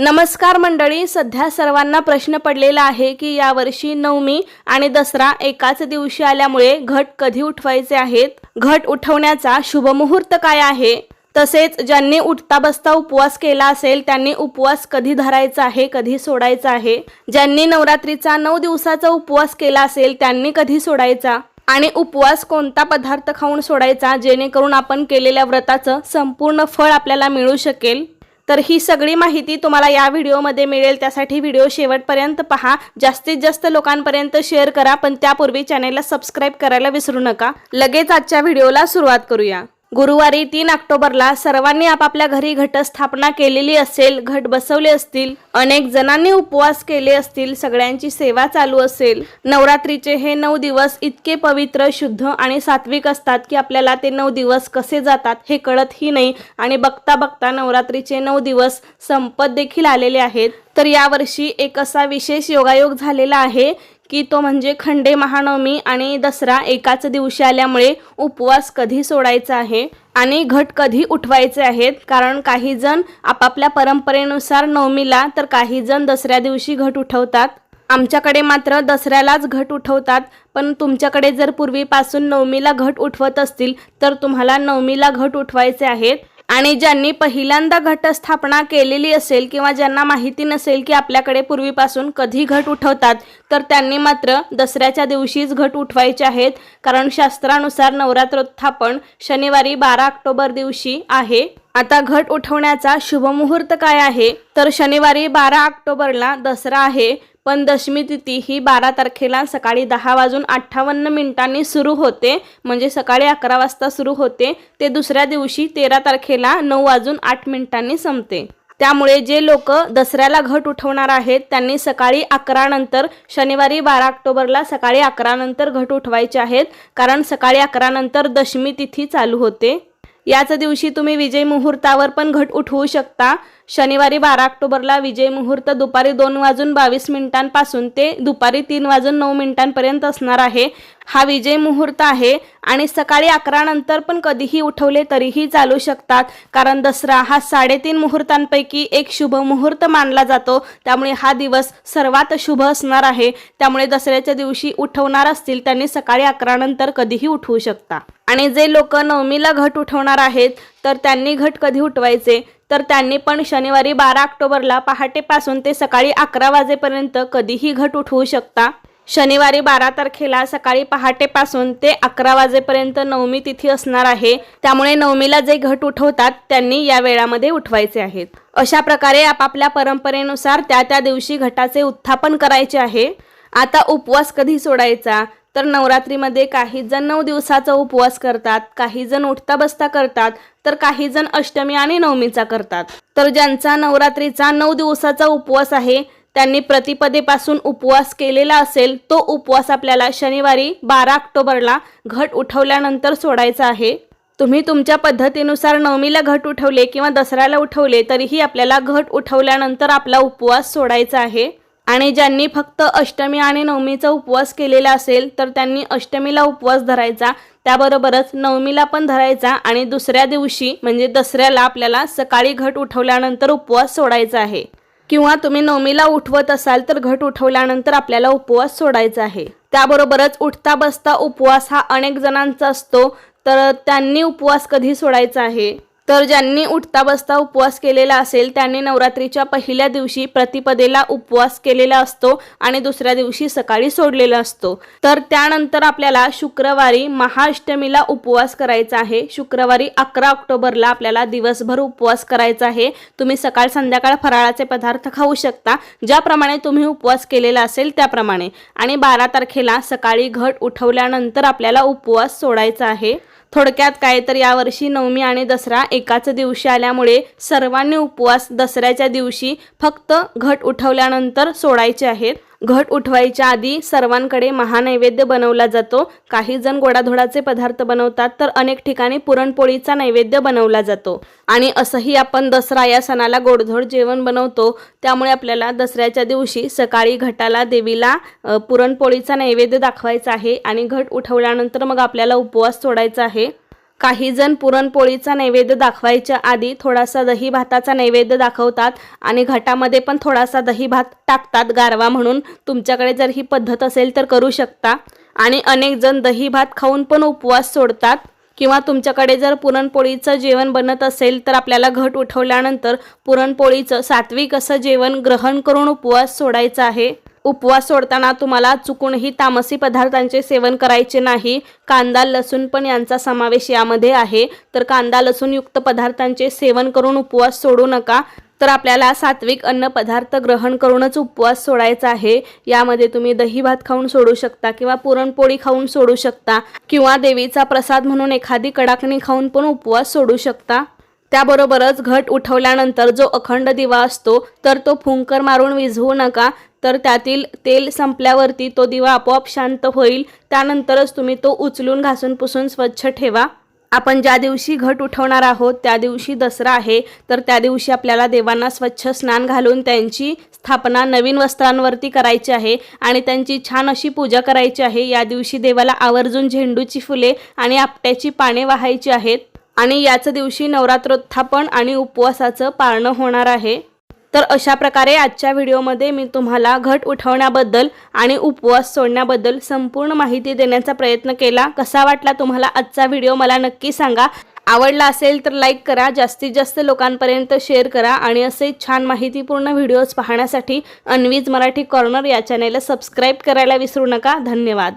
नमस्कार मंडळी सध्या सर्वांना प्रश्न पडलेला आहे की यावर्षी नवमी आणि दसरा एकाच दिवशी आल्यामुळे घट कधी उठवायचे आहेत? घट उठवण्याचा शुभमुहूर्त काय आहे? तसेच ज्यांनी उठता बसता उपवास केला असेल त्यांनी उपवास कधी धरायचा आहे कधी सोडायचा आहे? ज्यांनी नवरात्रीचा नऊ दिवसाचा उपवास केला असेल त्यांनी कधी सोडायचा? आणि उपवास कोणता पदार्थ खाऊन सोडायचा जेणेकरून आपण केलेल्या व्रताचं संपूर्ण फळ आपल्याला मिळू शकेल? तर ही सगळी माहिती तुम्हाला या व्हिडिओमध्ये मिळेल. त्यासाठी व्हिडिओ शेवटपर्यंत पहा. जास्तीत जास्त लोकांपर्यंत शेअर करा पण त्यापूर्वी चॅनेलला सबस्क्राईब करायला विसरू नका. लगेच आजच्या व्हिडिओला सुरुवात करूया. गुरुवारी तीन ऑक्टोबरला सर्वांनी आपापल्या घरी घटस्थापना केलेली असेल घट बसवले असतील अनेक जणांनी उपवास केले असतील सगळ्यांची सेवा चालू असेल. नवरात्रीचे हे नऊ दिवस इतके पवित्र शुद्ध आणि सात्विक असतात की आपल्याला ते नऊ दिवस कसे जातात हे कळतही नाही आणि बघता बघता नवरात्रीचे नऊ दिवस संपत देखील आलेले आहेत. तर यावर्षी एक असा विशेष योगायोग झालेला आहे की तो म्हणजे खंडे महानवमी आणि दसरा एकाच दिवशी आल्यामुळे उपवास कधी सोडायचा आहे आणि घट कधी उठवायचे आहेत? कारण काही जण आपापल्या परंपरेनुसार नवमीला तर काही जण दसऱ्या दिवशी घट उठवतात. आमच्याकडे मात्र दसऱ्यालाच घट उठवतात. पण तुमच्याकडे जर पूर्वीपासून नवमीला घट उठवत असतील तर तुम्हाला नवमीला घट उठवायचे आहेत. आणि ज्यांनी पहिल्यांदा घटस्थापना केलेली असेल किंवा ज्यांना माहिती नसेल की आपल्याकडे पूर्वीपासून कधी घट उठवतात तर त्यांनी मात्र दसऱ्याच्या दिवशीच घट उठवायचे आहेत. कारण शास्त्रानुसार नवरात्रोत्थापन शनिवारी बारा ऑक्टोबर दिवशी आहे. आता घट उठवण्याचा शुभमुहूर्त काय आहे? तर शनिवारी बारा ऑक्टोबरला दसरा आहे. पण दशमी तिथी ही बारा तारखेला सकाळी दहा वाजून अठ्ठावन्न मिनिटांनी सुरू होते. म्हणजे सकाळी अकरा वाजता सुरू होते. ते दुसऱ्या दिवशी तेरा तारखेला नऊ वाजून आठ मिनिटांनी संपते. त्यामुळे जे लोक दसऱ्याला घट उठवणार आहेत त्यांनी सकाळी अकरा नंतर शनिवारी बारा ऑक्टोबरला सकाळी अकरा नंतर घट उठवायचे आहेत. कारण सकाळी अकरा नंतर दशमी तिथी चालू होते. याच दिवशी तुम्ही विजय मुहूर्तावर पण घट उठवू शकता. शनिवारी बारा ऑक्टोबरला विजय मुहूर्त दुपारी दोन वाजून बावीस मिनिटांपासून ते दुपारी तीन वाजून नऊ मिनिटांपर्यंत असणार आहे. हा विजय मुहूर्त आहे आणि सकाळी अकरा नंतर पण कधीही उठवले तरीही चालू शकतात. कारण दसरा हा साडेतीन मुहूर्तांपैकी एक शुभ मुहूर्त मानला जातो. त्यामुळे हा दिवस सर्वात शुभ असणार आहे. त्यामुळे दसऱ्याच्या दिवशी उठवणार असतील त्यांनी सकाळी अकरा नंतर कधीही उठवू शकता. आणि जे लोक नवमीला घट उठवणार आहेत तर त्यांनी घट कधी उठवायचे? तर त्यांनी पण शनिवारी बारा ऑक्टोबरला पहाटेपासून ते सकाळी अकरा वाजेपर्यंत कधीही घट उठवू शकता. शनिवारी बारा तारखेला सकाळी पहाटेपासून ते अकरा वाजेपर्यंत नवमी तिथी असणार आहे. त्यामुळे नवमीला जे घट उठवतात त्यांनी या वेळामध्ये उठवायचे आहेत. अशा प्रकारे आपापल्या परंपरेनुसार त्या त्या दिवशी घटाचे उत्थापन करायचे आहे. आता उपवास कधी सोडायचा? तर नवरात्रीमध्ये काही जण नऊ दिवसाचा उपवास करतात काही जण उठता बसता करतात तर काही जण अष्टमी आणि नवमीचा करतात. तर ज्यांचा नवरात्रीचा नऊ दिवसाचा उपवास आहे त्यांनी प्रतिपदेपासून उपवास केलेला असेल तो उपवास आपल्याला शनिवारी बारा ऑक्टोबरला घट उठवल्यानंतर सोडायचा आहे. तुम्ही तुमच्या पद्धतीनुसार नवमीला घट उठवले किंवा दसऱ्याला उठवले तरीही आपल्याला घट उठवल्यानंतर आपला उपवास सोडायचा आहे. आणि ज्यांनी फक्त अष्टमी आणि नवमीचा उपवास केलेला असेल तर त्यांनी अष्टमीला उपवास धरायचा. त्याबरोबरच नवमीला पण धरायचा आणि दुसऱ्या दिवशी म्हणजे दसऱ्याला आपल्याला सकाळी घट उठवल्यानंतर उपवास सोडायचा आहे. किंवा तुम्ही नवमीला उठवत असाल तर घट उठवल्यानंतर आपल्याला उपवास सोडायचा आहे. त्याबरोबरच उठता बसता उपवास हा अनेक जणांचा असतो तर त्यांनी उपवास कधी सोडायचा आहे? तर ज्यांनी उठता बसता उपवास केलेला असेल त्यांनी नवरात्रीच्या पहिल्या दिवशी प्रतिपदेला उपवास केलेला असतो आणि दुसऱ्या दिवशी सकाळी सोडलेला असतो. तर त्यानंतर आपल्याला शुक्रवारी महाअष्टमीला उपवास करायचा आहे. शुक्रवारी अकरा ऑक्टोबरला आपल्याला दिवसभर उपवास करायचा आहे. तुम्ही सकाळ संध्याकाळ फराळाचे पदार्थ खाऊ शकता. ज्याप्रमाणे तुम्ही उपवास केलेला असेल त्याप्रमाणे. आणि बारा तारखेला सकाळी घट उठवल्यानंतर आपल्याला उपवास सोडायचा आहे. थोडक्यात काय तर यावर्षी नवमी आणि दसरा एकाच दिवशी आल्यामुळे सर्वांनी उपवास दसऱ्याच्या दिवशी फक्त घट उठवल्यानंतर सोडायचे आहेत. घट उठवायच्या आधी सर्वांकडे महानैवेद्य बनवला जातो. काही जण गोडाधोडाचे पदार्थ बनवतात तर अनेक ठिकाणी पुरणपोळीचा नैवेद्य बनवला जातो. आणि असंही आपण दसरा या सणाला गोडधोड जेवण बनवतो. त्यामुळे आपल्याला दसऱ्याच्या दिवशी सकाळी घटाला देवीला पुरणपोळीचा नैवेद्य दाखवायचा आहे. आणि घट उठवल्यानंतर मग आपल्याला उपवास सोडायचा आहे. काही जण पुरणपोळीचा नैवेद्य दाखवायच्या आधी थोडासा दही भाताचा नैवेद्य दाखवतात आणि घटामध्ये पण थोडासा दही भात टाकतात गारवा म्हणून. तुमच्याकडे जर ही पद्धत असेल तर करू शकता. आणि अनेक जण दही भात खाऊन पण उपवास सोडतात. किंवा तुमच्याकडे जर पुरणपोळीचं जेवण बनत असेल तर आपल्याला घट उठवल्यानंतर पुरणपोळीचं सात्विक असं जेवण ग्रहण करून उपवास सोडायचा आहे. उपवास सोडताना तुम्हाला चुकूनही तामसी पदार्थांचे सेवन करायचे नाही. कांदा लसूण पण यांचा समावेश यामध्ये आहे. तर कांदा लसूणयुक्त पदार्थांचे सेवन करून उपवास सोडू नका. तर आपल्याला सात्विक अन्न पदार्थ ग्रहण करूनच उपवास सोडायचा आहे. यामध्ये तुम्ही दही भात खाऊन सोडू शकता किंवा पुरणपोळी खाऊन सोडू शकता किंवा देवीचा प्रसाद म्हणून एखादी कडाकणी खाऊन पण उपवास सोडू शकता. त्याबरोबरच घट उठवल्यानंतर जो अखंड दिवा असतो तर तो फुंकर मारून विझवू नका. तर त्यातील तेल संपल्यावरती तो दिवा आपोआप शांत होईल. त्यानंतरच तुम्ही तो उचलून घासून पुसून स्वच्छ ठेवा. आपण ज्या दिवशी घट उठवणार आहोत त्या दिवशी दसरा आहे. तर त्या दिवशी आपल्याला देवांना स्वच्छ स्नान घालून त्यांची स्थापना नवीन वस्त्रांवरती करायची आहे आणि त्यांची छान अशी पूजा करायची आहे. या दिवशी देवाला आवर्जून झेंडूची फुले आणि आपट्याची पाने वाहायची आहेत. आणि याच दिवशी नवरात्रोत्थापन आणि उपवासाचं पाळणं होणार आहे. तर अशा प्रकारे आजच्या व्हिडिओमध्ये मी तुम्हाला घट उठवण्याबद्दल आणि उपवास सोडण्याबद्दल संपूर्ण माहिती देण्याचा प्रयत्न केला. कसा वाटला तुम्हाला आजचा व्हिडिओ मला नक्की सांगा. आवडला असेल तर लाईक करा जास्तीत जास्त लोकांपर्यंत शेअर करा आणि असे छान माहितीपूर्ण व्हिडिओज पाहण्यासाठी अन्वीज मराठी कॉर्नर या चॅनेलला सबस्क्राईब करायला विसरू नका. धन्यवाद.